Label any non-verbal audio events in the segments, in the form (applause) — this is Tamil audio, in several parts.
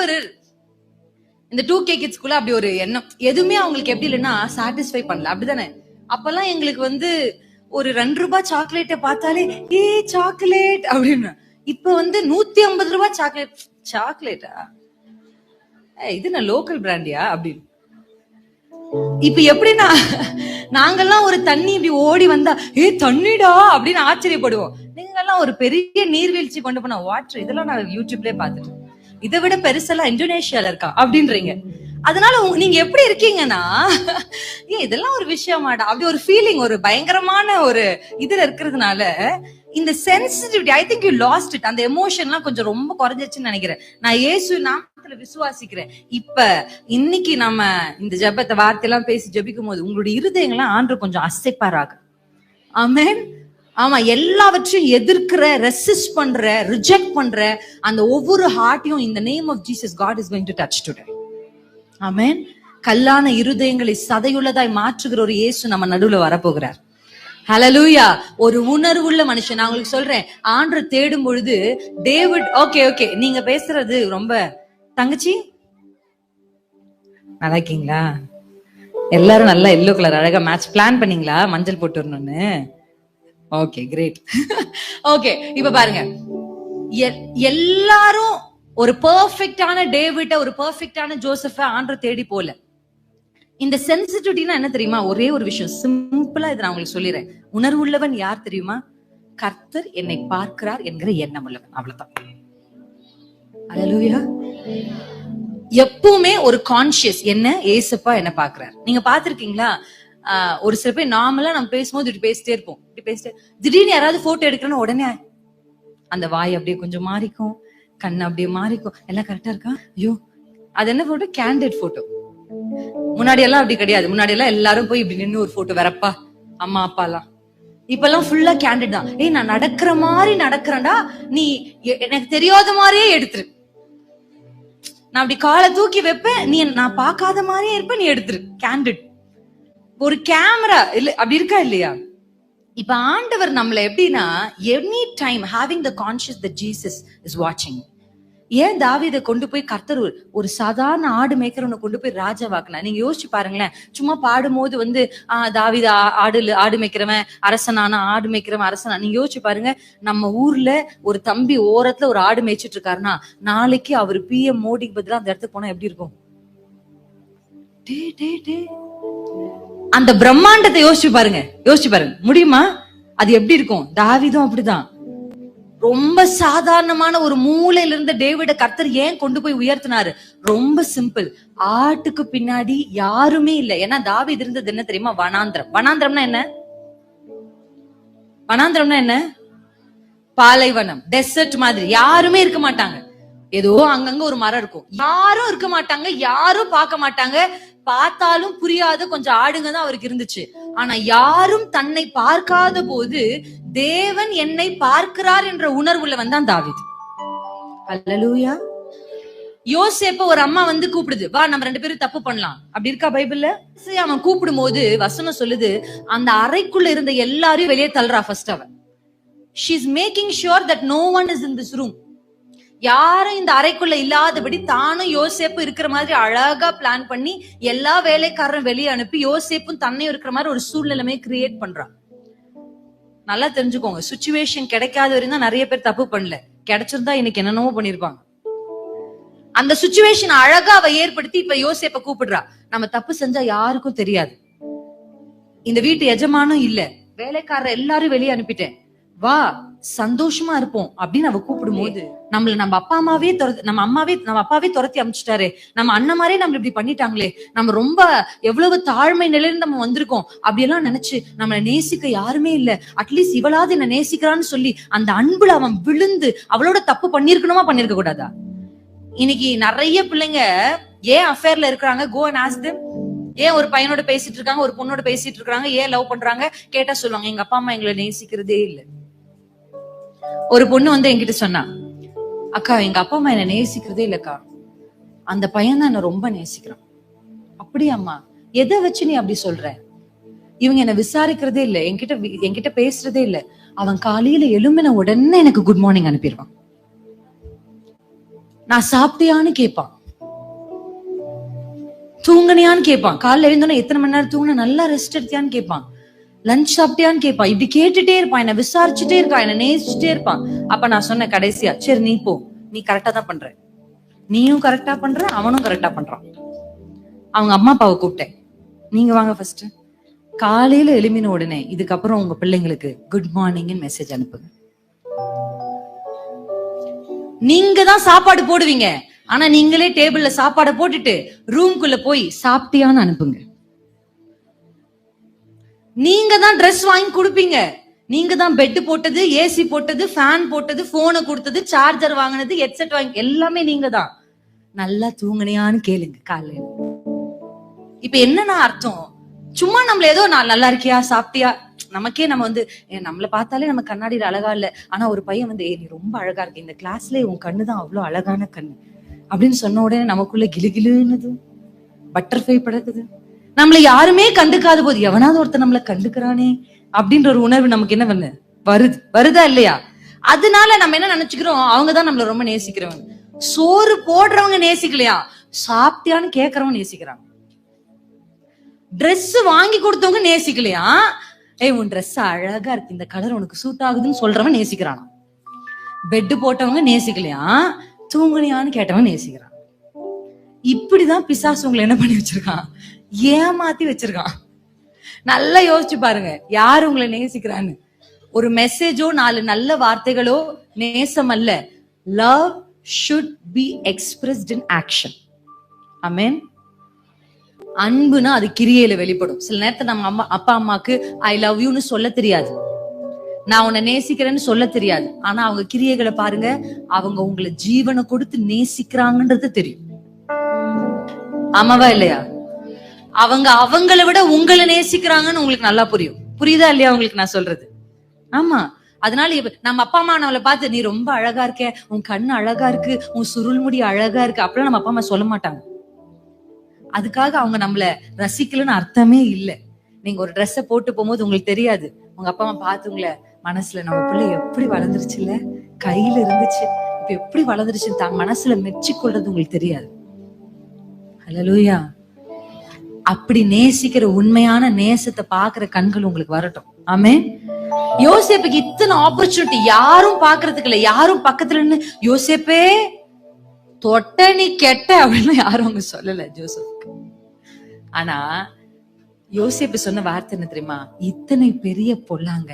பேர் இந்த டூ கே கிட்ஸ்குள்ள அப்படி ஒரு எண்ணம். எதுவுமே அவங்களுக்கு எப்படி இல்லைன்னா சாட்டிஸ்ஃபை பண்ணல. அப்படிதானே? அப்பெல்லாம் எங்களுக்கு வந்து ஒரு ரெண்டு ரூபாய் சாக்லேட்டை பார்த்தாலே ஏ சாக்லேட் அப்படின்னு. இப்ப வந்து நூத்தி ஐம்பது ரூபாய் சாக்லேட் சாக்லேட்டா இது நான் லோக்கல் பிராண்டியா அப்படின்னு. இப்ப எப்படின்னா நாங்கெல்லாம் ஒரு தண்ணி இப்படி ஓடி வந்தா ஏ தண்ணிடா அப்படின்னு ஆச்சரியப்படுவோம். நீங்க எல்லாம் ஒரு பெரிய நீர்வீழ்ச்சி கொண்டு போன வாட்டர் இதெல்லாம் நான் யூடியூப்லயே பார்த்துட்டேன் இதை விட பெருசெல்லாம் இந்தோனேஷியால இருக்கா? அப்படின்றீங்க. அதனால நீங்க எப்படி இருக்கீங்கன்னா (laughs) ஏன் இதெல்லாம் ஒரு விஷயமாடா. அப்படி ஒரு ஃபீலிங் ஒரு பயங்கரமான ஒரு இதுல இருக்கிறதுனால இந்த sensitivity I think you lost it அந்த எமோஷன்லாம் கொஞ்சம் ரொம்ப குறைஞ்சிருச்சுன்னு நினைக்கிறேன். நான் இயேசு நாமத்துல விசுவாசிக்கிறேன். இப்ப இன்னைக்கு நம்ம இந்த ஜெபத்தை வார்த்தையெல்லாம் பேசி ஜபிக்கும் போது உங்களுடைய இருதயங்கள்லாம் ஆண்டு கொஞ்சம் அசைப்பாராக. ஆமேன் ஆமா எல்லாவற்றையும் எதிர்க்கிற ரெசிஸ்ட் பண்ற ரிஜெக்ட் பண்ற அந்த ஒவ்வொரு ஹார்ட்டையும் இந்த name of Jesus God is going to touch today amen கல்லான இருதயங்களை சதையுள்ளதாய் மாற்றுகிற ஒரு இயேசு நம்ம நடுவுல வரப்போகிறார். ஹலலூயா ஒரு உணர்வுள்ள மனுஷன். நான் உங்களுக்கு சொல்றேன். ஆண்டு தேடும் பொழுது டேவிட் ஓகே ஓகே நீங்க பேசுறது ரொம்ப தங்கச்சி? நல்லா இருக்கீங்களா? எல்லாரும் நல்லா எல்லோ கலர் அழகா மேட்ச் பிளான் பண்ணீங்களா? மஞ்சள் போட்டு வரணும்னு. ஓகே கிரேட் ஓகே இப்ப பாருங்க. எல்லாரும் ஒரு பெர்ஃபெக்டான டேவிட்ட ஒரு பெர்ஃபெக்டான ஜோசஃப ஆண்டு தேடி போல. இந்த சென்சிட்டிவிட்டினா என்ன தெரியுமா? ஒரே ஒரு விஷயம். சிம்பிளா இதை நான் உங்களுக்கு சொல்லிடுறேன். உணர்வுள்ளவன் யார் தெரியுமா? கர்த்தர் என்னை பார்க்கிறார் என்கிற எண்ணம் உள்ளவன். அவ்வளவுதான். அல்லேலூயா எப்பவுமே ஒரு கான்சியஸ் என்ன? ஏசப்பா என்ன பாக்குறாரு நீங்க பாத்திருக்கீங்களா ஒரு சில பேர் நார்மலா நம்ம பேசும்போது இப்படி பேசிட்டே இருப்போம். இப்படி பேசிட்டு திடீர்னு யாராவது போட்டோ எடுக்கிறோன்னு உடனே அந்த வாய் அப்படியே கொஞ்சம் மாறிக்கும் கண் அப்படியே மாறிக்கும். எல்லாம் கரெக்டா இருக்கா? ஐயோ அது என்ன போட்டோ கேண்டிட் போட்டோ முன்னாடி எல்லாம் அப்படி கிடையாது. முன்னாடி எல்லாம் எல்லாரும் போய் இப்படி நின்னு ஒரு போட்டோ வரப்பா அம்மா அப்பா எல்லாம் இப்பெல்லாம் ஃபுல்லா கேண்டிட் தான். ஏய் நான் நடக்கிற மாதிரி நடக்கிறேன்டா. நீ எனக்கு தெரியாத மாதிரியே எடுத்துரு. நான் அப்படி காலை தூக்கி வைப்பேன். நீ நான் பார்க்காத மாதிரியே இருப்ப நீ எடுத்துரு. கேண்டிட் ஒரு கேமரா இல்ல அப்படி இருக்கா இல்லையா? இப்ப ஆண்டவர் நம்மள எப்படின்னா any time having the conscious the Jesus is வாட்சிங் ஏன் தாவிதை கொண்டு போய் கர்த்தர் ஒரு- சாதாரண ஆடு மேய்க்கிறவனை கொண்டு போய் ராஜாவாக்குனா நீங்க யோசிச்சு பாருங்களேன். சும்மா பாடும்போது வந்து ஆஹ் தாவீது ஆடு ஆடு மேய்க்கிறவன் அரசனான ஆடு மேய்க்கிறவன் அரசனா? நீங்க யோசிச்சு பாருங்க. நம்ம ஊர்ல ஒரு தம்பி ஓரத்துல ஒரு ஆடு மேய்ச்சிட்டு இருக்காருன்னா நாளைக்கு அவர் பிஎம் மோடிக்கு பதிலாக அந்த இடத்துக்கு போனா எப்படி இருக்கும்? டே டே டே. அந்த பிரம்மாண்டத்தை யோசிச்சு பாருங்க. யோசிச்சு பாருங்க. முடியுமா? அது எப்படி இருக்கும்? தாவிதும் அப்படிதான் ரொம்ப சாதாரணமான ஒரு மூலையில இருந்த டேவிட கர்த்தர் ஏன் கொண்டு போய் உயர்த்தினாரு? ரொம்ப சிம்பிள். ஆட்டுக்கு பின்னாடி யாருமே இல்ல. ஏன்னா தாவிது இருந்தது என்ன தெரியுமா? வனாந்திரம். வனாந்திரம்னா என்ன? வனாந்திரம்னா என்ன? பாலைவனம். டெசர்ட் மாதிரி. யாருமே இருக்க மாட்டாங்க. ஏதோ அங்கங்க ஒரு மரம் இருக்கும். யாரும் இருக்க மாட்டாங்க. யாரும் பார்க்க மாட்டாங்க. பார்த்தாலும் புரியாத கொஞ்சம் ஆடுங்க தான் அவருக்கு இருந்துச்சு. ஆனா யாரும் தன்னை பார்க்காத போது தேவன் என்னை பார்க்கிறார் என்ற உணர்வுல வந்தான் தாவீது. அல்லேலூயா யோசேப்ப ஒரு அம்மா வந்து கூப்பிடுது. வா நம்ம ரெண்டு பேரும் தப்பு பண்ணலாம். அப்படி இருக்கா பைபிள்ல? அவன் கூப்பிடும் போது வசனம் சொல்லுது அந்த அறைக்குள்ள இருந்த எல்லாரையும் வெளியே தள்ளுறா ஃபர்ஸ்ட் அவன். She is making sure that no one is in this room யாரும் இந்த அறைக்குள்ள இல்லாதபடி தானும் யோசேப்பும் இருக்கிற மாதிரி அழகா பிளான் பண்ணி எல்லா வேலைக்காரரும் வெளியே அனுப்பி யோசேப்பும் தன்னையும் இருக்கிற மாதிரி ஒரு சூழ்நிலைமை கிரியேட் பண்றான். நல்லா தெரிஞ்சுக்கோங்க. சுச்சுவேஷன் கிடைக்காத வரையும் தான் நிறைய பேர் தப்பு பண்ணல. கிடைச்சிருந்தா இன்னைக்கு என்னென்னமோ பண்ணிருப்பாங்க. அந்த சுச்சுவேஷன் அழகா அவ ஏற்படுத்தி இப்ப யோசேப்ப கூப்பிடுறா. நம்ம தப்பு செஞ்சா யாருக்கும் தெரியாது. இந்த வீட்டு எஜமானும் இல்ல. வேலைக்காரர் எல்லாரும் வெளியே அனுப்பிட்டேன். வா சந்தோஷமா இருப்போம் அப்படின்னு அவ கூப்பிடும் போது நம்மள நம்ம அப்பா அம்மாவே துரத்து நம்ம அம்மாவே நம்ம அப்பாவே துரத்தி அமைச்சிட்டாரு. நம்ம அண்ணன் மாதிரியே நம்ம இப்படி பண்ணிட்டாங்களே. நம்ம ரொம்ப எவ்வளவு தாழ்மை நிலையில நம்ம வந்திருக்கோம். அப்படியெல்லாம் நினைச்சு நம்மளை நேசிக்க யாருமே இல்ல. அட்லீஸ்ட் இவளாவது என்ன நேசிக்கிறான்னு சொல்லி அந்த அன்புல அவன் விழுந்து அவளோட தப்பு பண்ணிருக்கணுமா பண்ணிருக்க கூடாதா? இன்னைக்கு நிறைய பிள்ளைங்க ஏன் அஃபேர்ல இருக்கிறாங்க? Go and ask them. ஏன் ஒரு பையனோட பேசிட்டு இருக்காங்க? ஒரு பொண்ணோட பேசிட்டு இருக்காங்க? ஏன் லவ் பண்றாங்க? கேட்டா சொல்லுவாங்க எங்க அப்பா அம்மா எங்களை நேசிக்கிறதே இல்ல. ஒரு பொண்ணு வந்து என்கிட்ட சொன்னா அக்கா எங்க அப்பா அம்மா என்ன நேசிக்கிறதே இல்லக்கா. அந்த பையன் தான் என்ன ரொம்ப நேசிக்கிறான். அப்படியாம்மா எதை வச்சு நீ அப்படி சொல்ற? இவங்க என்ன விசாரிக்கிறதே இல்ல என்கிட்ட என்கிட்ட பேசுறதே இல்ல. அவன் காலையில எழும்பின உடனே எனக்கு குட் மார்னிங் அனுப்பிடுவான். நான் சாப்பிட்டியான்னு கேட்பான் தூங்குனியான்னு கேட்பான் காலைல எழுந்தோன்னே எத்தனை மணி நேரம் தூங்குன? நல்லா ரெஸ்ட் எடுத்தியான்னு கேட்பான் லஞ்ச் சாப்பிட்டியான்னு கேட்பான் இப்படி கேட்டுட்டே இருப்பான் என்ன விசாரிச்சுட்டே இருக்கான் என்ன நேசிச்சுட்டே இருப்பான் அப்ப நான் சொன்னேன் கடைசியா சரி நீ போ. நீ கரெக்டா தான் பண்ற. நீயும் கரெக்டா பண்ற. அவனும் கரெக்டா பண்றான். அவங்க அம்மா அப்பாவை கூப்பிட்டேன். நீங்க வாங்க ஃபர்ஸ்ட் காலையில எழுமின உடனே இதுக்கப்புறம் உங்க பிள்ளைங்களுக்கு குட் மார்னிங்னு மெசேஜ் அனுப்புங்க. நீங்க தான் சாப்பாடு போடுவீங்க. ஆனா நீங்களே டேபிள்ல சாப்பாடை போட்டுட்டு ரூம்குள்ள போய் சாப்பிட்டியான்னு அனுப்புங்க. நீங்க தான் ட்ரெஸ் வாங்கி கொடுப்பீங்க. நீங்க தான் பெட் போட்டது ஏசி போட்டது ஃபேன் போட்டது போனை கொடுத்தது சார்ஜர் வாங்கினது ஹெட்செட் வாங்கி எல்லாமே நீங்க தான். நல்லா தூங்குனியான்னு கேளுங்க காலையில இப்ப என்னன்னா அர்த்தம்? சும்மா நம்மள ஏதோ நான் நல்லா இருக்கியா சாப்பிட்டியா? நமக்கே நம்ம வந்து நம்மள பார்த்தாலே நம்ம கண்ணாடியில அழகா இல்ல. ஆனா ஒரு பையன் வந்து ஏ நீ ரொம்ப அழகா இருக்கு. இந்த கிளாஸ்ல உன் கண்ணு தான் அவ்வளவு அழகான கண்ணு. அப்படின்னு சொன்ன உடனே நமக்குள்ள கிலுகிலுன்னுது பட்டர்ஃபை படக்குது நம்மளை யாருமே கண்டுக்காத போது எவனாவது ஒருத்தர் நம்மள கண்டுக்கிறானே அப்படின்ற ஒரு உணர்வு நமக்கு என்ன பண்ணு? வருது. வருதா இல்லையா? அதனால நம்ம என்ன நினைச்சுக்கிறோம்? அவங்கதான் நம்மள ரொம்ப நேசிக்கிறவங்க. சோறு போடுறவங்க நேசிக்கலையா? சாப்பிட்டியான்னு கேக்குறவங்க நேசிக்கிறாங்க. ட்ரெஸ் வாங்கி கொடுத்தவங்க நேசிக்கலையா? ஏய் உன் ட்ரெஸ் அழகா இருக்கு. இந்த கலர் உனக்கு சூட் ஆகுதுன்னு சொல்றவன் நேசிக்கிறானா? பெட் போட்டவங்க நேசிக்கலையா? தூங்குனியான்னு கேட்டவன் நேசிக்கிறான். இப்படிதான் பிசாசு உங்களை என்ன பண்ணி வச்சிருக்கான்? ஏமாத்தி வச்சிருக்கான். நல்லா யோசிச்சு பாருங்க யார் உங்களை நேசிக்கிறான்னு. ஒரு மெசேஜோ நாலு நல்ல வார்த்தைகளோ நேசம் அல்ல. Love should be expressed in action amen அன்புனா அது கிரியையில வெளிப்படும். சில நேரத்தை நம்ம அம்மா அப்பா அம்மாக்கு ஐ லவ் யூன்னு சொல்ல தெரியாது. நான் உன்னை நேசிக்கிறேன்னு சொல்ல தெரியாது. ஆனா அவங்க கிரியைகளை பாருங்க அவங்க உங்களை ஜீவனை கொடுத்து நேசிக்கிறாங்கன்றது தெரியும். ஆமாவா இல்லையா? அவங்க அவங்கள விட உங்களை நேசிக்கிறாங்கன்னு உங்களுக்கு நல்லா புரியும். புரியுதா இல்லையா உங்களுக்கு நான் சொல்றது? ஆமா. அதனால இப்ப நம்ம அப்பா அம்மா நம்மளை பார்த்து நீ ரொம்ப அழகா இருக்க. உன் கண்ணு அழகா இருக்கு. உன் சுருள் முடி அழகா இருக்கு. அப்படிலாம் நம்ம அப்பா அம்மா சொல்ல மாட்டாங்க. அதுக்காக அவங்க நம்மள ரசிக்கலன்னு அர்த்தமே இல்லை. நீங்க ஒரு Dress-அ போட்டு போகும்போது உங்களுக்கு தெரியாது. உங்க அப்பா அம்மா பார்த்து உங்களை மனசுல நம்ம பிள்ளை எப்படி வளர்ந்துருச்சுல்ல கையில இருந்துச்சு. இப்ப எப்படி வளர்ந்துருச்சுன்னு தான் மனசுல மெச்சிக்கொள்றது உங்களுக்கு தெரியாது. ஹalleluya அப்படி நேசிக்கிற உண்மையான நேசத்தை பாக்குற கண்கள் உங்களுக்கு வரட்டும். ஆமே யோசேப்புக்கு இத்தனை ஆப்பர்ச்சுனிட்டி யாரும் பாக்குறதுக்கு இல்ல. யாரும் பக்கத்துல நின்னு யோசேப்பே தொட்ட நீ கெட்ட அப்படின்னு யாரும் அவங்க சொல்லல ஜோசப்க்கு ஆனா யோசேப்பு சொன்ன வார்த்தை என்ன தெரியுமா? இத்தனை பெரிய பொல்லாங்க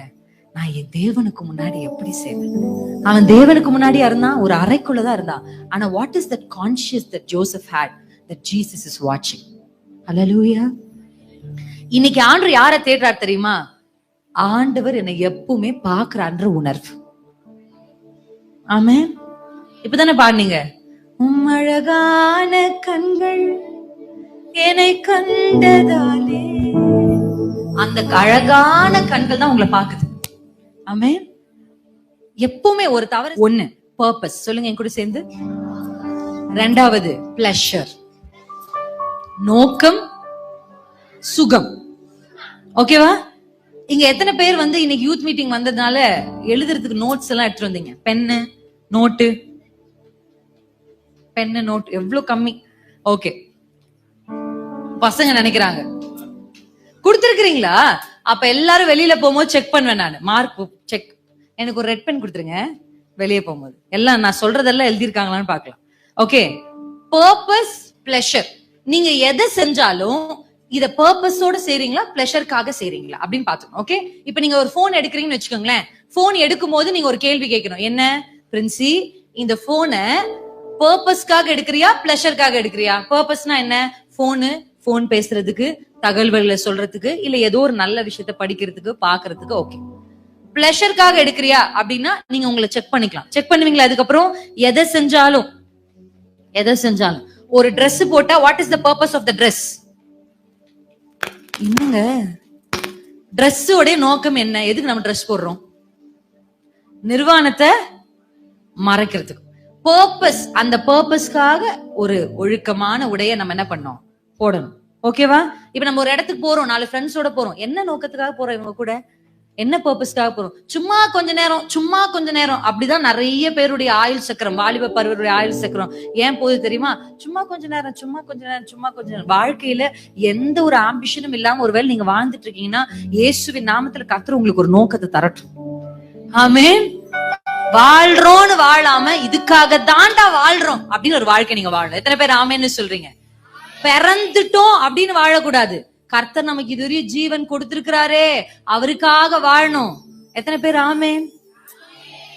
நான் என் தேவனுக்கு முன்னாடி எப்படி செய்வேன் அவன் தேவனுக்கு முன்னாடியா இருந்தான் ஒரு அறைக்குள்ளதான் இருந்தான். ஆனா what is that conscious that Joseph had that Jesus is வாட்சிங் அலலூயா இன்னைக்கு ஆண்டு யாரை தேடுறார் தெரியுமா? ஆண்டவர் என்னை எப்பவுமே பாக்குறான்ற உணர்வு. ஆமே இப்பதானே பாடுனீங்க? உம்மழகான கண்கள் என்னை கண்டதாலே. அந்த அழகான கண்கள் தான் உங்களை பாக்குது ஆமே எப்பவுமே ஒரு தவறு ஒண்ணு பர்பஸ் சொல்லுங்க என் கூட சேர்ந்து. ரெண்டாவது பிளஷர் நோக்கம் சுகம். ஓகேவா? இங்க எத்தனை பேர் வந்து இன்னைக்கு யூத் மீட்டிங் வந்ததுனால எழுதுறதுக்கு நோட்ஸ் எல்லாம் எடுத்துட்டு வந்தீங்க? பென்னு நோட்டு பென்னு நோட் எவ்வளவு கம்மி? ஓகே பசங்க நினைக்கிறாங்க. கொடுத்துருக்கீங்களா அப்ப எல்லாரும் வெளியில போகும்போது செக் பண்ணுவேன் நான். மார்க் செக் எனக்கு ஒரு ரெட் பென் கொடுத்துருங்க. வெளியே போகும்போது. எல்லாம் நான் சொல்றதெல்லாம் எழுதியிருக்காங்களான்னு பார்க்கலாம். ஓகே பர்பஸ் பிளஷர் நீங்க எதை செஞ்சாலும் இத பர்பஸோட செய்றீங்களா பிளஷருக்காக செய்றீங்களா அப்படின்னு பாத்துக்கணும் ஓகே இப்போ நீங்க ஒரு போன் எடுக்கிறீங்கன்னு வச்சுக்கோங்களேன். போன் எடுக்கும் போது நீங்க ஒரு கேள்வி கேட்கணும். என்ன? பிரின்சி இந்த போனை பர்பஸ்க்காக எடுக்கிறியா பிளஷருக்காக எடுக்கிறியா? பர்பஸ்னா என்ன? போனு போன் பேசுறதுக்கு தகவல்களை சொல்றதுக்கு இல்ல ஏதோ ஒரு நல்ல விஷயத்த படிக்கிறதுக்கு பாக்குறதுக்கு ஓகே பிளஷருக்காக எடுக்கிறியா அப்படின்னா நீங்க உங்களை செக் பண்ணிக்கலாம். செக் பண்ணுவீங்களா அதுக்கப்புறம்? எதை செஞ்சாலும் எதை செஞ்சாலும். ஒரு Dress போட்டா what is the purpose of the Dress? என்னங்க? உடைய நோக்கம் என்ன? எதுக்கு நம்ம Dress போடுறோம்? நிர்வாணத்தை மறைக்கிறதுக்கு. பர்பஸ் அந்த பர்பஸ்க்காக ஒரு ஒழுக்கமான உடைய நம்ம என்ன பண்ணோம்? போடணும். ஓகேவா இப்ப நம்ம ஒரு இடத்துக்கு போறோம் நாலு ஃப்ரெண்ட்ஸோட போறோம். என்ன நோக்கத்துக்காக போறோம் இவங்க கூட? என்ன பர்பஸ்க்காக போறோம்? சும்மா கொஞ்ச நேரம் சும்மா கொஞ்ச நேரம். அப்படிதான் நிறைய பேருடைய ஆயுள் சக்கரம் வாலிப பருவருடைய ஆயுள் சக்கரம். ஏன் போகுது தெரியுமா? சும்மா கொஞ்ச நேரம் சும்மா கொஞ்ச நேரம் சும்மா கொஞ்ச நேரம். வாழ்க்கையில எந்த ஒரு ஆம்பிஷனும் இல்லாம ஒருவேளை நீங்க வாழ்ந்துட்டு இருக்கீங்கன்னா இயேசுவின் நாமத்துல கத்துற உங்களுக்கு ஒரு நோக்கத்தை தரட்டும். ஆமென் வாழ்றோம்னு வாழாம இதுக்காக தாண்டா வாழ்றோம் அப்படின்னு ஒரு வாழ்க்கை நீங்க வாழணும். எத்தனை பேர் ஆமேன்னு சொல்றீங்க? பிறந்துட்டோம் அப்படின்னு வாழக்கூடாது. கர்த்தர் நமக்கு இதுவரைய ஜீவன் கொடுத்திருக்கிறாரே. அவருக்காக வாழணும். எத்தனை பேர் ஆமேன்?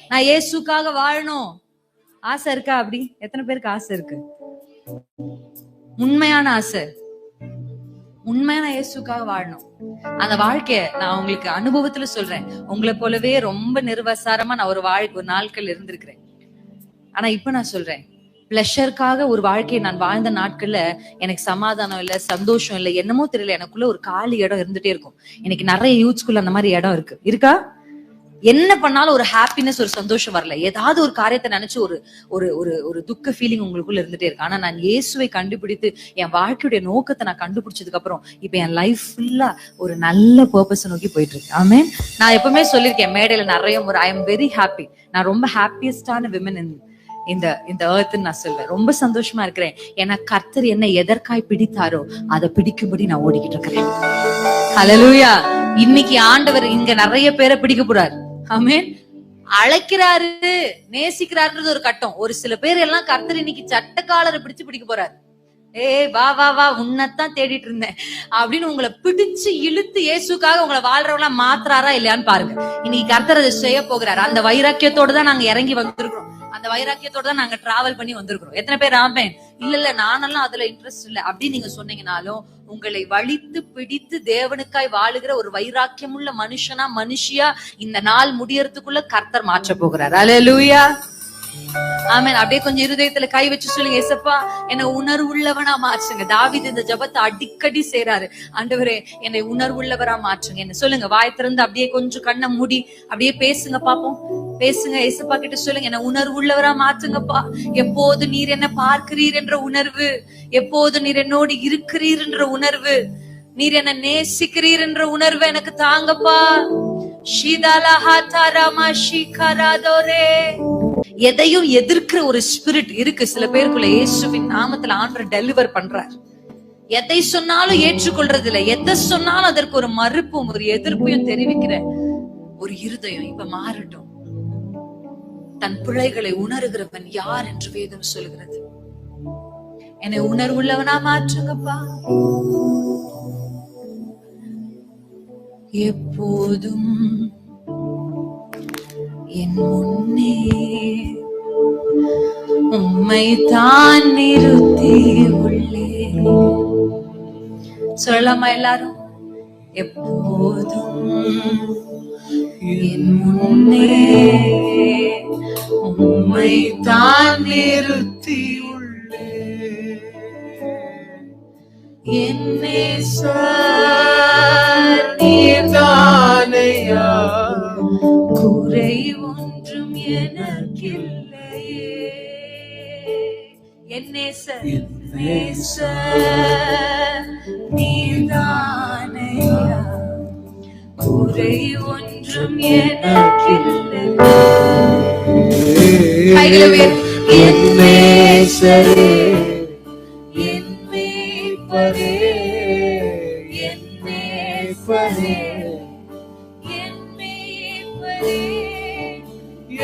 நான் ஏசுக்காக வாழணும். ஆசை இருக்கா அப்படி? எத்தனை பேருக்கு ஆசை இருக்கு? உண்மையான ஆசை. உண்மையான இயேசுக்காக வாழணும். அந்த வாழ்க்கைய நான் உங்களுக்கு அனுபவத்துல சொல்றேன். உங்களை போலவே ரொம்ப நிர்வசாரமா நான் ஒரு வாழ்க்கை ஒரு நாட்கள் இருந்திருக்கிறேன். ஆனா இப்ப நான் சொல்றேன். பிளஷருக்காக ஒரு வாழ்க்கையை நான் வாழ்ந்த நாட்கள்ல எனக்கு சமாதானம் இல்ல சந்தோஷம் இல்ல என்னமோ தெரியல. எனக்குள்ள ஒரு காலி இடம் இருந்துட்டே இருக்கும். எனக்கு நிறைய யூத்ஸ்குள்ள அந்த மாதிரி இடம் இருக்கு. இருக்கா? என்ன பண்ணாலும் ஒரு ஹாப்பினஸ் ஒரு சந்தோஷம் வரல. ஏதாவது ஒரு காரியத்தை நினைச்சு ஒரு ஒரு ஒரு ஒரு துக்க ஃபீலிங் உங்களுக்குள்ள இருந்துட்டே இருக்கு. ஆனா நான் இயேசுவை கண்டுபிடித்து என் வாழ்க்கையுடைய நோக்கத்தை நான் கண்டுபிடிச்சதுக்கு அப்புறம் இப்ப என் லைஃப் ஃபுல்லா ஒரு நல்ல பர்பஸ் நோக்கி போயிட்டு இருக்கு. ஆமே நான் எப்பவுமே சொல்லியிருக்கேன் மேடையில நிறைய ஒரு ஐ எம் வெரி ஹாப்பி நான் ரொம்ப ஹாப்பியஸ்டான விமன் இந்த இந்த ஏர்த்துன்னு நான் சொல்வேன். ரொம்ப சந்தோஷமா இருக்கிறேன். ஏன்னா கர்த்தர் என்ன எதற்காய் பிடித்தாரோ அதை பிடிக்கும்படி நான் ஓடிக்கிட்டு இருக்கிறேன். ஹலலூயா இன்னைக்கு ஆண்டவர் இங்க நிறைய பேரை பிடிக்க போறாரு. ஆமேன் அழைக்கிறாரு நேசிக்கிறாருன்றது ஒரு கட்டம். ஒரு சில பேர் எல்லாம் கர்த்தர் இன்னைக்கு சட்டக்காலரை பிடிச்சு பிடிக்க போறாரு. ஏய் வா வா வா உன்னைத்தான் தேடிட்டு இருந்தேன். அப்படின்னு உங்களை பிடிச்சு இழுத்து இயேசுக்காக உங்களை வாழ்றவங்களா மாத்துறாரா இல்லையான்னு பாருங்க. இன்னைக்கு கர்த்தர் அதை செய்ய போகிறாரு. அந்த வைராக்கியத்தோட தான் நாங்க இறங்கி வந்திருக்கிறோம். அந்த வைராக்கியத்தோட தான் நாங்க டிராவல் பண்ணி வந்திருக்கிறோம். எத்தனை பேர் ஆமேன் இல்ல இல்ல நானெல்லாம் அதுல இன்ட்ரெஸ்ட் இல்ல. அப்படின்னு நீங்க சொன்னீங்கனாலும் உங்களை வலித்து பிடித்து தேவனுக்காய் வாழுகிற ஒரு வைராக்கியமுள்ள மனுஷனா மனுஷியா இந்த நாள் முடியறதுக்குள்ள கர்த்தர் மாற்ற போகிறார். அல்லேலூயா ஆமேன். அப்படியே கொஞ்சம் இருதயத்துல கை வச்சு சொல்லுங்க ஏசப்பா என்ன உணர்வுள்ளவனா மாற்றுங்க. தாவித இந்த ஜபத்தை அடிக்கடி செய்றாரு. ஆண்டவரே என்னை உணர்வுள்ளவரா மாற்றுங்க. என்ன சொல்லுங்க வாய் திறந்து அப்படியே கொஞ்சம் கண்ணை மூடி அப்படியே பேசுங்க பாப்போம். பேசுங்க ஏசப்பா கிட்ட சொல்லுங்க என்ன உணர்வுள்ளவரா மாற்றுங்கப்பா. எப்போது நீர் என்ன பார்க்கிறீர் என்ற உணர்வு? எப்போது நீர் என்னோடு இருக்கிறீர் என்ற உணர்வு? நீர் என்ன நேசிக்கிறீர் என்ற உணர்வு எனக்கு தாங்கப்பா. ஷீதாலஹாத்தாராமா ஷீகராதோரே. எதையும் எதிர்க்கிற ஒரு ஸ்பிரிட் இருக்கு. சில பேருக்குள்ள இயேசுவின் நாமத்துல ஆண்டு டெலிவர் பண்றார். எதை சொன்னாலும் ஏற்றுக்கொள்றது இல்ல எதை சொன்னாலும் அதற்கு ஒரு மறுப்பும் ஒரு எதிர்ப்பையும் தெரிவிக்கிற ஒரு இருதயம் இப்ப மாறட்டும். தன் பிள்ளைகளை உணர்கிறவன் யார் என்று வேதம் சொல்கிறது. என்னை உணர்வுள்ளவனா மாற்றுங்கப்பா. எப்போதும் என் முன்னே. உம்மை தான் நிறுத்தி உள்ளே. சொல்லலாமா எல்லாரும்? எப்போதும் என் முன்னே. உம்மை தான் நேசரே, என் மீட்பரே,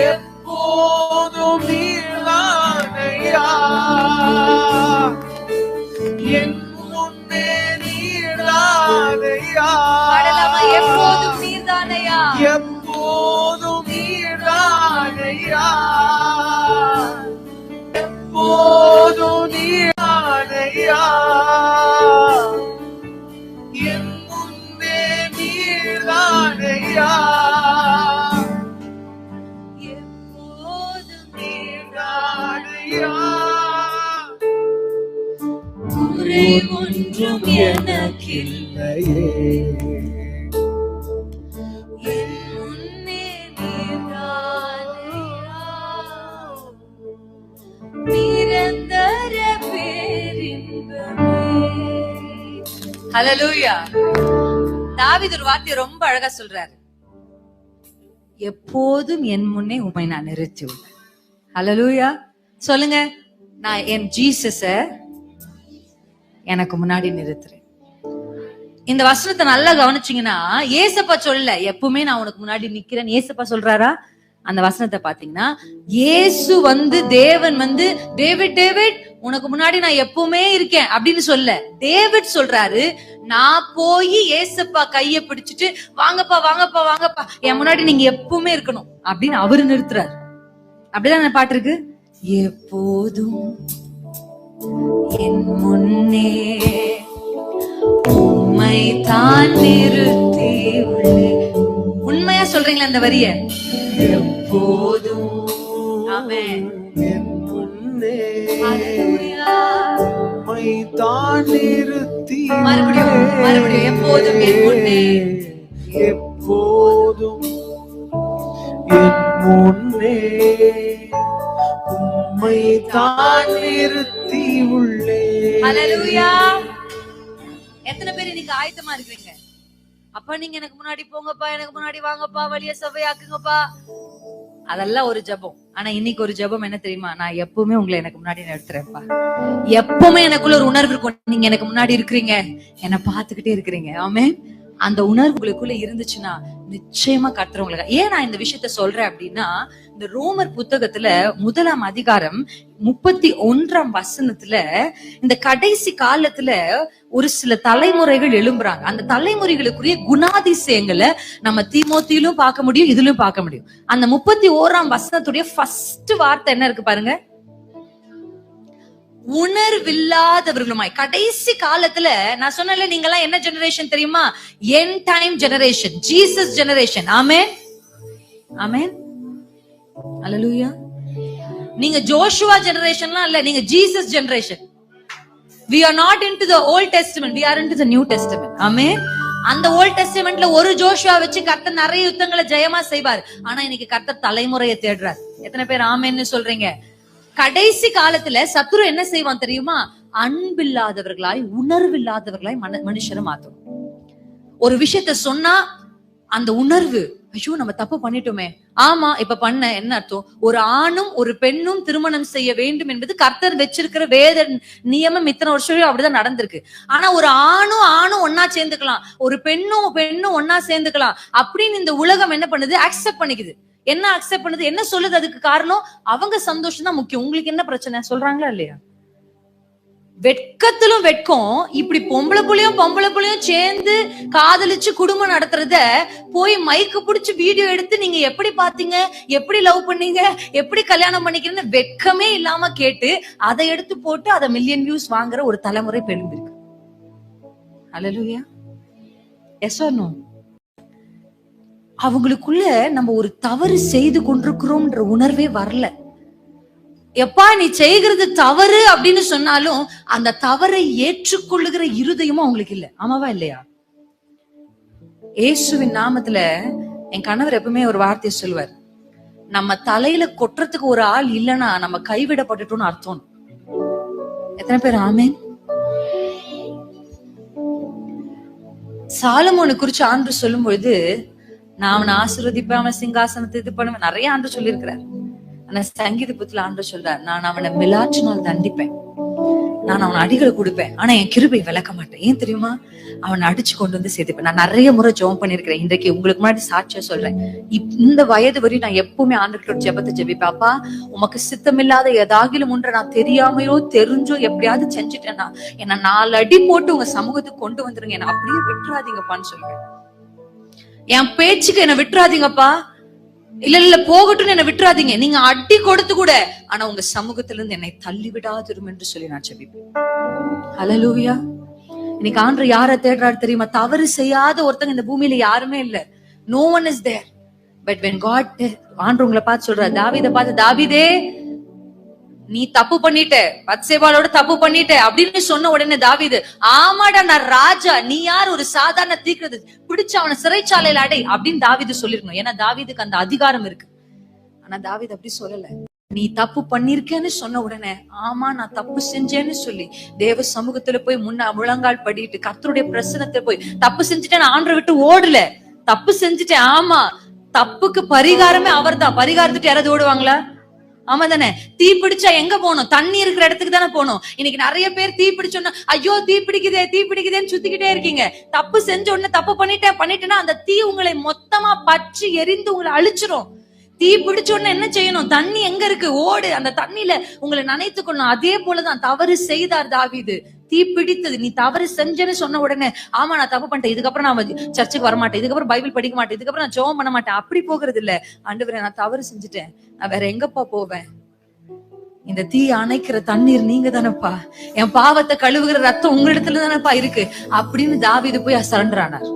எப்போதும் நீதானையா என் முன்னே பாடலாமா? எப்போதும் குறை ஒன்றும் எனக்கில்லையே. என் முன்னே ஒரு வார்த்தையை ரொம்ப அழகா சொல்றாரு. எப்போதும் என் முன்னே உமை நான் நிறுத்தி உள்ளேன். ஹலலூயா. சொல்லுங்க நான் என் ஜீசஸ எனக்கு முன்னாடி நிறுத்துறேன். இந்த வசனத்தை நல்லா கவனிச்சீங்கன்னா ஏசப்பா சொல்லல எப்பவுமே நான் உனக்கு முன்னாடி நிக்கிறேன். ஏசப்பா சொல்றாரா? அந்த வசனத்தை பாத்தீங்கன்னா இயேசு வந்து தேவன் வந்து டேவிட் டேவிட் உனக்கு முன்னாடி நான் எப்பவுமே இருக்கேன். அப்படின்னு சொல்ல டேவிட் சொல்றாரு நான் போய் ஏசப்பா கைய பிடிச்சிட்டு வாங்கப்பா வாங்கப்பா வாங்கப்பா என் முன்னாடி நீங்க எப்பவுமே இருக்கணும். அப்படின்னு அவரு நிறுத்துறாரு. அப்படிதான் பாட்டு இருக்கு. எப்போதும் என் முன்னே உம்மை தான் நிறுத்தி. உண்மையா சொல்றீங்களா அந்த வரிய எப்போதும் ஆமென். என் முன்னே தான் நிறுத்தி மறுபடியும், மறுபடியும், எப்போதும் என் முன்னே. எப்போதும் என் முன்னே உம்மை தான் நிறுத்தி உள்ளே. ஹalleluya. எத்தனை பேர் இன்னைக்கு ஆயத்தமா இருக்கிறீங்க? அப்பா நீங்க எனக்கு முன்னாடி போங்கப்பா எனக்கு முன்னாடி வாங்கப்பா வழிய சபையாக்குங்கப்பா அதெல்லாம் ஒரு ஜெபம். ஆனா இன்னைக்கு ஒரு ஜெபம் என்ன தெரியுமா? நான் எப்பவுமே உங்களை எனக்கு முன்னாடி நிறுத்துறேன்ப்பா. எப்பவுமே எனக்குள்ள ஒரு உணர்வு இருக்கும். நீங்க எனக்கு முன்னாடி இருக்கிறீங்க. என்ன பாத்துக்கிட்டே இருக்கிறீங்க. ஆமே அந்த உணர்வு உங்களுக்குள்ள இருந்துச்சுன்னா நிச்சயமா கத்துறவங்களுக்கு ஏன் நான் இந்த விஷயத்த சொல்றேன் அப்படின்னா இந்த ரோமர் புத்தகத்துல முதலாம் அதிகாரம் முப்பத்தி ஒன்றாம் வசனத்துல இந்த கடைசி காலத்துல ஒரு சில தலைமுறைகள் எழும்புறாங்க. அந்த தலைமுறைகளுக்குரிய குணாதிசயங்களை நம்ம தீமோத்தியிலும் பார்க்க முடியும் இதுலயும் பார்க்க முடியும். அந்த முப்பத்தி ஓராம் வசனத்துடைய ஃபர்ஸ்ட் வார்த்தை என்ன இருக்கு பாருங்க? உணர்வில்லாதவர்களுமாய். கடைசி காலத்துல நான் சொன்னல நீங்க எல்லாம் என்ன ஜெனரேஷன் தெரியுமா? என் time generation Jesus generation amen amen hallelujah நீங்க ஜோஷுவா ஜெனரேஷன்லாம் இல்ல நீங்க Jesus generation we are not into the old old we are into the new testament. Amen அந்த ஓல்ட் டெஸ்டமெண்ட்ல ஒரு ஜோஷுவா வச்சு கர்த்தர் நிறைய யுத்தங்களை ஜெயமா செய்வார். ஆனா இன்னைக்கு கர்த்தர் தலைமுறையை தேடுறார். எத்தனை பேர் ஆமேன்னு சொல்றீங்க? கடைசி காலத்துல சத்துரு என்ன செய்வான் தெரியுமா? அன்பில்லாதவர்களாய் உணர்வில்லாதவர்களாய் மன மனுஷரை மாத்தணும் ஒரு விஷயத்த சொன்னா அந்த உணர்வு ஐயோ நம்ம தப்பு பண்ணிட்டோமே. ஆமா இப்ப பண்ண என்ன அர்த்தம்? ஒரு ஆணும் ஒரு பெண்ணும் திருமணம் செய்ய வேண்டும் என்பது கர்த்தர் வச்சிருக்கிற வேத நியமம் இத்தனை வருஷம் அப்படிதான் நடந்திருக்கு. ஆனா ஒரு ஆணும் ஆணும் ஒன்னா சேர்ந்துக்கலாம். ஒரு பெண்ணும் பெண்ணும் ஒன்னா சேர்ந்துக்கலாம். அப்படின்னு இந்த உலகம் என்ன பண்ணுது? அக்செப்ட் பண்ணிக்குது. என்ன அக்செப்ட் பண்ணுது என்ன சொல்லுது அதுக்கு காரணம்? அவங்க சந்தோஷம் தான் முக்கியம். உங்களுக்கு என்ன பிரச்சனை? சொல்றாங்களா இல்லையா? வெட்கத்திலும் வெட்கம். இப்படி பொம்பளை புள்ளையும் பொம்பளை புள்ளையும் சேர்ந்து காதலிச்சு குடும்பம் நடத்துறத போய் மைக்கு புடிச்சு வீடியோ எடுத்து நீங்க எப்படி பாத்தீங்க எப்படி லவ் பண்ணீங்க? எப்படி கல்யாணம் பண்ணிக்கிறீங்கன்னு வெட்கமே இல்லாம கேட்டு அதை எடுத்து போட்டு அதை மில்லியன் வியூஸ் வாங்குற ஒரு தலைமுறை பெருந்திருக்கு அலலுயா. எஸ் ஆர் நோ அவங்களுக்குள்ள நம்ம ஒரு தவறு செய்து கொண்டிருக்கிறோம்ன்ற உணர்வே வரல. எப்பா நீ செய்கிறது தவறு அப்படின்னு சொன்னாலும் அந்த தவறை ஏற்றுக்கொள்ளுகிற இருதயமும் அவங்களுக்கு இல்ல. ஆமாவா இல்லையா? இயேசுவின் நாமத்துல என் கணவர் எப்பவுமே ஒரு வார்த்தையை சொல்லுவார். நம்ம தலையில கொட்டுறதுக்கு ஒரு ஆள் இல்லைன்னா நம்ம கைவிடப்பட்டுட்டோம்னு அர்த்தம். எத்தனை பேர்? ஆமேன். சாலமோனு குறிச்சு ஆண்டு சொல்லும் பொழுது நான் அவனை ஆசீர்வதிப்பேன் அவன் சிங்காசனத்தை இது பண்ணுவேன். நிறைய ஆண்டு சொல்லியிருக்கிறார். ஆனா சங்கீத புத்துல ஆண்டு சொல்றார் நான் அவனை மிலாற்றினால் தண்டிப்பேன். நான் அவன் அடிகளை கொடுப்பேன். ஆனா என் கிருபை விளக்க மாட்டேன். ஏன் தெரியுமா? அவனை அடிச்சு கொண்டு வந்து சேர்த்துப்பேன் நான் நிறைய முறை ஜெபம் பண்ணிருக்கிறேன் இன்றைக்கு உங்களுக்கு முன்னாடி சாட்சியா சொல்றேன். இப்- இந்த வயது வரையும் நான் எப்பவுமே ஆண்டுகளோட ஜெபத்தை ஜெபிப்பேன். அப்பா உமக்கு சித்தமில்லாத ஏதாகிலும் ஒன்று நான் தெரியாமையோ தெரிஞ்சோ எப்படியாவது செஞ்சுட்டேன்னா என்ன நாலு அடி போட்டு உங்க சமூகத்துக்கு கொண்டு வந்துருங்க. என்ன அப்படியே விட்டுறாதீங்கப்பான்னு சொல்லுவேன் என் பேச்சுக்கு என்ன விட்டுறாதீங்கப்பா. இல்ல இல்ல போகட்டும் என்ன விட்டுறாதீங்க. நீங்க அடி கொடுத்து கூட. ஆனா உங்க சமூகத்துல இருந்து என்னை தள்ளி விடாதிரும் என்று சொல்லி நான் ஜெபிப்பேன் ஹalleluya இன்னைக்கு ஆண்டு யார தேடுறாரு தெரியுமா? தவறு செய்யாத ஒருத்தங்க இந்த பூமியில யாருமே இல்ல. No one is there but when God and உங்களை பார்த்து சொல்றாரு தாவிதை பார்த்து தாவிதே நீ தப்பு பண்ணிட்ட பத்சேபாலோட தப்பு பண்ணிட்ட அப்படின்னு சொன்ன உடனே தாவீது ஆமாடா நான் ராஜா நீ யார்? ஒரு சாதாரண தீக்கிறது பிடிச்சு அவனை சிறைச்சாலையில அடை அப்படின்னு தாவிது சொல்லிருக்கணும். ஏன்னா தாவிதுக்கு அந்த அதிகாரம் இருக்கு. ஆனா தாவீது அப்படி சொல்லல. நீ தப்பு பண்ணிருக்கேன்னு சொன்ன உடனே ஆமா நான் தப்பு செஞ்சேன்னு சொல்லி தேவ சமூகத்துல போய் முன்ன முழங்கால் படிட்டு கத்தருடைய பிரசனத்துல போய் தப்பு செஞ்சுட்டேன் ஆண்டரை விட்டு ஓடல. தப்பு செஞ்சுட்டேன் ஆமா. தப்புக்கு பரிகாரமே அவர்தான். பரிகாரத்துட்டு யாராவது ஓடுவாங்களா? ஆமா தானே தீ பிடிச்சா எங்க போகணும்? தண்ணி இருக்கிற இடத்துக்கு தானே போகணும். இன்னைக்கு நிறைய பேர் தீ பிடிச்சோன்னா ஐயோ தீ பிடிக்குதே தீ பிடிக்குதேன்னு சுத்திக்கிட்டே இருக்கீங்க. தப்பு செஞ்ச உடனே தப்பு பண்ணிட்டேன் பண்ணிட்டேன்னா அந்த தீ உங்களை மொத்தமா பற்றி எரிந்து உங்களை அழிச்சிரும். தீ பிடிச்ச உடனே என்ன செய்யணும்? தண்ணி எங்க இருக்கு? ஓடு. அந்த தண்ணியில உங்களை நினைத்துக்கணும் அதே போலதான் தவறு செய்தார் தாவிது. தீ பிடித்தது. நீ தவறு செஞ்சேன்னு சொன்ன உடனே ஆமா நான் தப்பு பண்ணிட்டேன். இதுக்கப்புறம் நான் சர்ச்சுக்கு வர மாட்டேன். இதுக்கப்புறம் பைபிள் படிக்க மாட்டேன். இதுக்கப்புறம் நான் ஜெபம் பண்ண மாட்டேன். அப்படி போகிறது இல்ல. ஆண்டவரே நான் தவறு செஞ்சுட்டேன். நான் வேற எங்கப்பா போவேன்? இந்த தீ அணைக்கிற தண்ணீர் நீங்க தானப்பா. என் பாவத்தை கழுவுகிற ரத்தம் உங்களிடத்துல தானப்பா இருக்கு. அப்படின்னு தாவிது போய் சரண்டர் ஆனார்.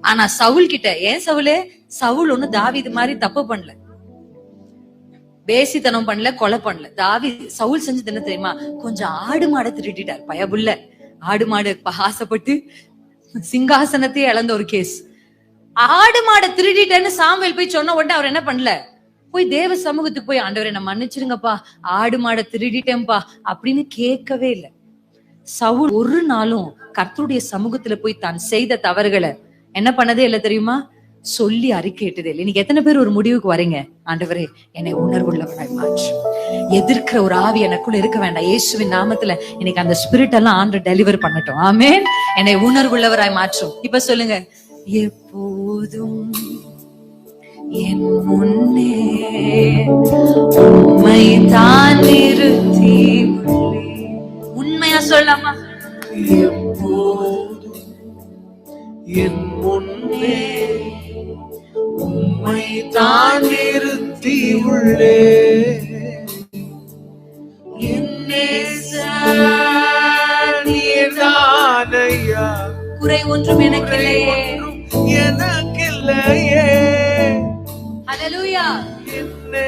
ஆனா சவுல் கிட்ட ஏன் சவுலே? சவுல் ஒண்ணு தாவிது மாதிரி தப்பு பண்ணல. பேசித்தனம் பண்ணல கொலை பண்ணல. தாவி சவுல் செஞ்சது என்ன தெரியுமா? கொஞ்சம் ஆடு மாடை திருட்டிட்டார் பயபுள்ள. ஆடு மாடு ப- ஆசைப்பட்டு சிங்காசனத்தையே இழந்த ஒரு கேஸ் ஆடு மாடை திருடிட்டேன்னு சாமுவேல் போய் சொன்ன உடனே அவர் என்ன பண்ணல? போய் தேவ சமூகத்துக்கு போய் ஆண்டவரை என்ன மன்னிச்சிருங்கப்பா. ஆடு மாடை திருடிட்டேன்பா அப்படின்னு கேட்கவே இல்லை. சவுல் ஒரு நாளும் கர்த்தருடைய சமூகத்துல போய் தான் செய்த தவறுகளை என்ன பண்ணதே இல்லை தெரியுமா? சொல்லி அறிக்கையிட்டது இல்லை. இன்னைக்கு எத்தனை பேர் ஒரு முடிவுக்கு வரீங்க? ஆண்டவரே என்னை உணர்வுள்ளவனாய் மாற்று. எதிர்க்கிற ஒரு ஆவி எனக்குள்ள இருக்க வேண்டாம். இயேசுவின் நாமத்துல இன்னைக்கு அந்த ஸ்பிரிட் எல்லாம் ஆண்டு டெலிவர் பண்ணட்டும். ஆமேன் என்னை உணர்வுள்ளவராய் மாற்றும். இப்ப சொல்லுங்க. எப்போதும் என் முன்னே உண்மை தான் நிறுத்தி உண்மையா சொல்லலாமா எப்போதும் என் முன்னே உம்மை தான் நிறுத்தி உள்ளே. குறை ஒன்றும் எனக்கு இல்லையே எனக்கில்லையே. ஹalleluya. என்னே